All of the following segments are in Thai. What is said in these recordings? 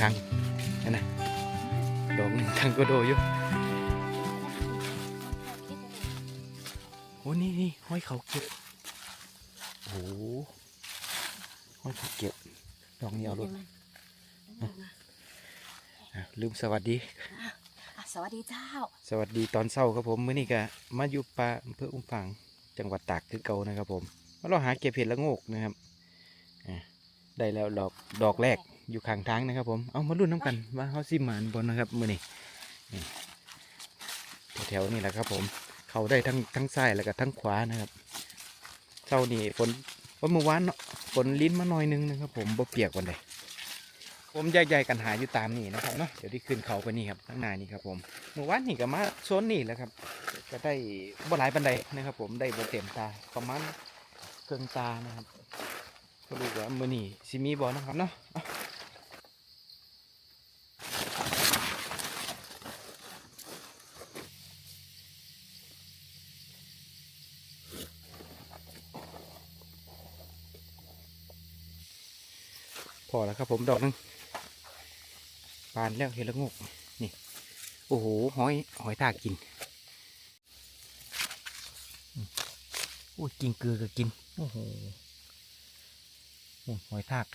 ทางนั่นนะดอกหนึ่งทางก็โดอยู่โอ้นี่นี่ห้อยเขาเก็บโอ้โหห้อยเขาเก็บดอกนี้เอาลูกอะลืมสวัสดีอะสวัสดีเจ้า สวัสดีตอนเช้าครับผมมื้อนี้ก็มาอยู่ป่าอำเภออุ้มฝางจังหวัดตากคือเก่านะครับผมมาเราหาเก็บเห็ดละโงกนะครับอะ ได้แล้วดอกดอกแรกอยู่ข้างทางนะครับผมเอามาลุ้นน้ำกันว่าเขาซิมานบนนะครับมือนี่แถวๆนี่แหละครับผมเขาได้ทั้งทั้งซ้ายแล้วก็ทั้งขวานะครับเช้านี่ฝนวันเมื่อวานเนาะฝนลิ้นมาหน่อยนึงนะครับ ผมบ่เปียกวันใดผมแยกๆกันหาอยู่ตามนี่นะครับเนาะเดี๋ยวที่ขึ้นเขาไปนี่ครับข้างหน้านี่ครับผมเมื่อวานนี่ก็มาโซนนี่แหล้วครับก็ได้บ่หลายปันใดนะครับ ผมได้บ่เต็มตาประมาณเกินตานะครับ ก็รู้ว่ามื้อนี้สิมีบ่นะครับเนาะพอแล้วครับผมดอกหนึงปานแล้วเห็ดละโงกโอ้โหหอยหอยทากินโอ้ยกินเกลือก็กิน โอ้โห หอยทาก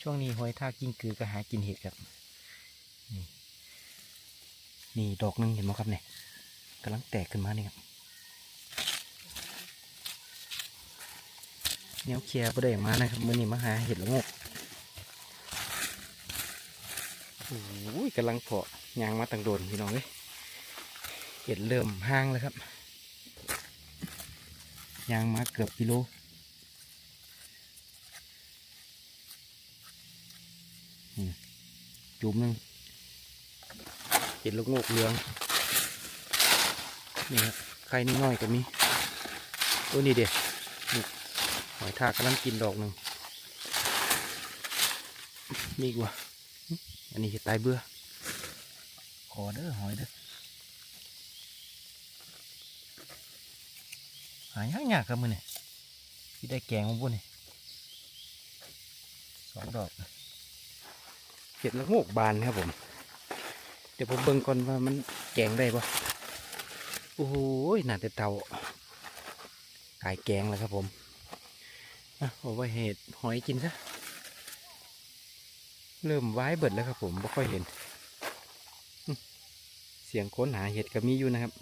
ช่วงนี้หอยทากกินเกลือก็หากินเห็ดครับ นี่นี่ดอกหนึงเห็นไหมครับเนี่ยกำลังแตกขึ้นมานี่ครับเนี้ยเคลียร์ไ่ได้มานะครับมื่อนี้มาหาเห็ดละงกโอ้ยกำลังเพาะยางมาตั้งโดนพี่น้องเอ้ยเห็ดเริ่มห้างแล้วครับยางมาเกือบกิโลอืม จุ่มหนึงเห็ดลูกโงกเหลืองนี่ครับไข่น้อยก็มีตัวนี้เด็ดนี่หอยทากกำลังกินดอกหนึ่งมีกว่า อันนี้เห็ดตายเบื่อ ขอเด้อหอยเด้อ หายากยากครับมือนี่ที่ได้แกงมาบุญนี่สองดอก เห็ดละโงกบานครับผม เดี๋ยวผมเบิ่งก่อนว่ามันแกงได้ปะโอ้โหน่าจะเตากายแกงแล้วครับผมอะเอาไว้เห็ดหอยกินซะเริ่มไว้เบิดแล้วครับผมไม่ค่อยเห็น เสียงค้นหาเห็ดก็มีอยู่นะครับ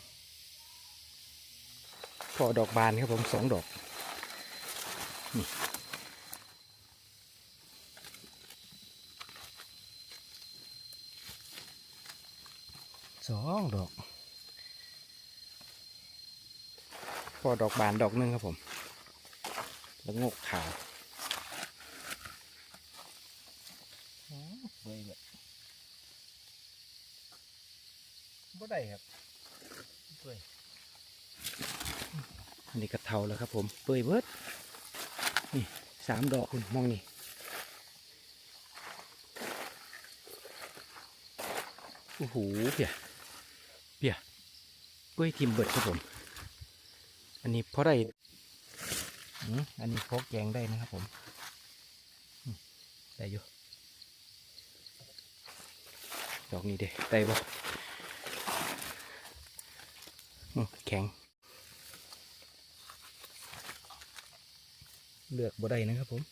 พอดอกบานครับผมสองดอกนี่ สองดอก พอดอกบานดอกหนึงครับผม แล้วงกขาวโอ้เบื่อแบบบ่ได้ครับเปื่อยอันนี้กระเทาแล้วครับผมเปื่อยเบิดนี่สามดอกคุณมองนี่โอ้โหเปีย เปียเปื่อยทิมเบิดครับผม อันนี้พอได้อืมอันนี้พกแกงได้นะครับผมได้อยู่ดอกนี้เด้ได้บ่แข็ง เลือกบ่ได้นะครับผม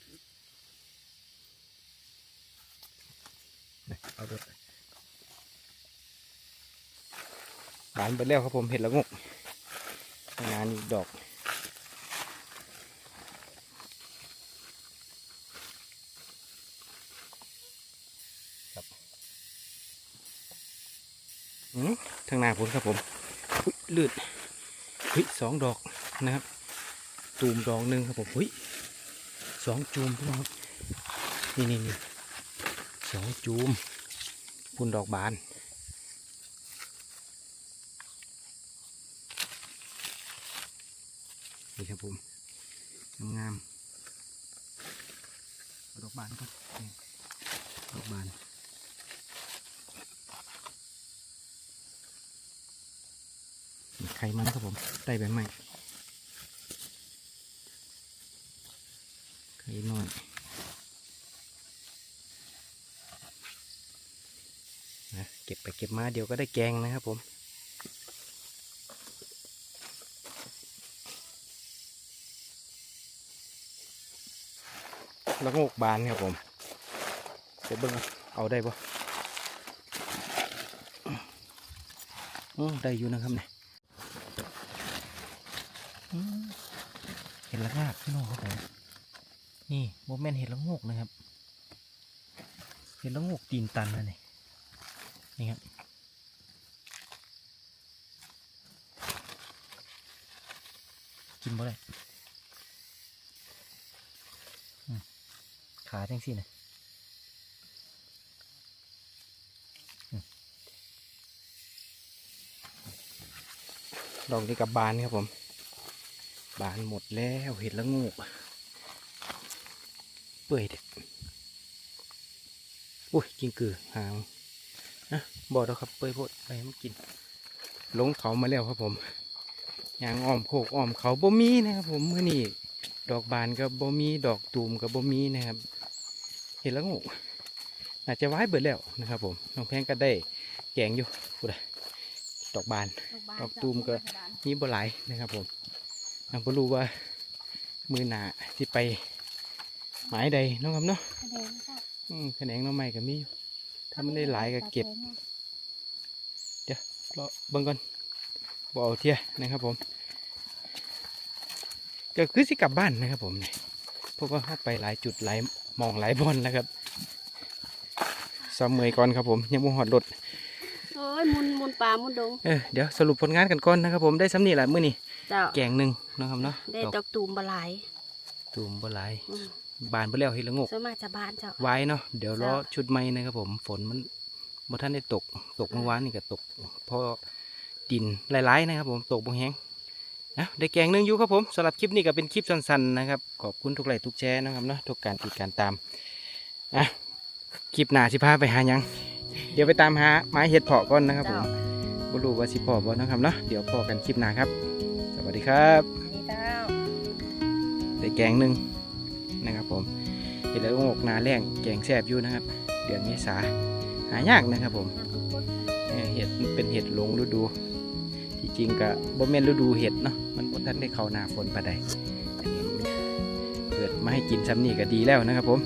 นี่เอาด้วย บานไปแล้วครับผมเห็ดละงกงานอีกดอกครับอืมทางหน้าผมครับผมอุ๊ยลื่นเฮ้ยสองดอกนะครับจูมดอกหนึ่งครับผมเฮ้ยสองจูมพี่น้องครับนี่นี่นี่สองจูมพุ่นดอกบาน นี่ครับผมงามดอกบานก่อนนี่ดอกบานไข่มันครับผมได้ใบไม้ไข่น้อยนะเก็บไปเก็บมาเดี๋ยวก็ได้แกงนะครับผม แล้วก็บานครับผมเดี๋ยวเบิ่งเอาได้ปะโอ้ได้อยู่นะครับเนี่ยเห็นละงากพี่น้องครับผมนี่โมเมนต์เห็ดละงกนะครับ เห็ดละงกตีนตันนะนี่นี่ครับกินบ่ได้อืม ขาจังสินะดอกนี้กับบานครับผม บานหมดแล้วเห็ดละโงกเปื่อยเด็ดอุ้ยกินกือหางนะบอกแล้วครับเปื่อยโพดไปมันกินลงเขามาแล้วครับผมยางอ้อมโคกอ้อมเขาบ่มีนะครับผมเมื่อนี้ดอกบานกับบ่มีดอกตูมกับบ่มีนะครับ เห็นแล้วงูอาจจะไว้เบิดแล้วนะครับ ผมน้องแพงก็ได้แกงอยู่พูดอะดอกบานดอกตูมก็มีบ่หลายนะครับ ผมยังบ่รู้ว่ามือหนาที่ไปหมายใดเนาะครับเนาะแสดงจ้าอืมแขนงหน้องใหม่ก็มีอยู่ถ้ามันได้หลายก็เก็บรอเบิ่งก่อนบ่เอาเทียนะครับ ผมก็คือสิกลับบ้านนะครับ ผมเนี่ยเพราะว่าเข้าไปหลายจุดหลายห มองหลายบอนแล้วครับสามเมอยก่อนครับผมยังบ่หอดรถโอ้ยมุนมุนป่ามุนดงเออเดี๋ยวสรุปผลงานกันก่อนนะครับผมได้สำนีแหละมื้อนี้เจ้าแกงหนึ่งเนาะครับเนาะได้ดอกดอกตูมบหลายตูมบ่หลายอืมบานไปแล้วเฮ็ดละงกส่วนมากจะบานเจ้าไว้เนาะเดี๋ยวรอจ้ะชุดใหม่นะครับผมฝนมันบ่ท่านได้ตกตกเมื่อวานนี่ก็ตกเพราะดินหลายๆนะครับผมตกบ่แห้ง นะได้แกงหนึงอยู่ครับผมสำหรับคลิปนี้ก็เป็นคลิปสั้นๆนะครับ ขอบคุณทุกไลค์ทุกแชร์นะครับเนาะทุกการติดการตามอะคลิปหน้าสิพาไปหาหยัง เดี๋ยวไปตามหาไม้เห็ดเพาะก่อนนะครับผมเจ้าบ่รู้ว่าสิพอบ่นะครับเนาะเดี๋ยวพอกันคลิปหน้าครับ สวัสดีครับนี่เจ้าได้แกงหนึ่งนะครับผมเห็ดแล้วงอกนาแรงแกงแซ่บอยู่นะครับ เดือนเมษาหายากนะครับผมเอ่อเห็ดมันเป็นเห็ดหลงฤดู ที่จริงก็บ่แม่นฤดูเห็ดเนาะมันบ่ทันได้เข้าหน้าฝนปานใดอันนี้เกิดมาให้กินซ้ำนี่ก็ดีแล้วนะครับผม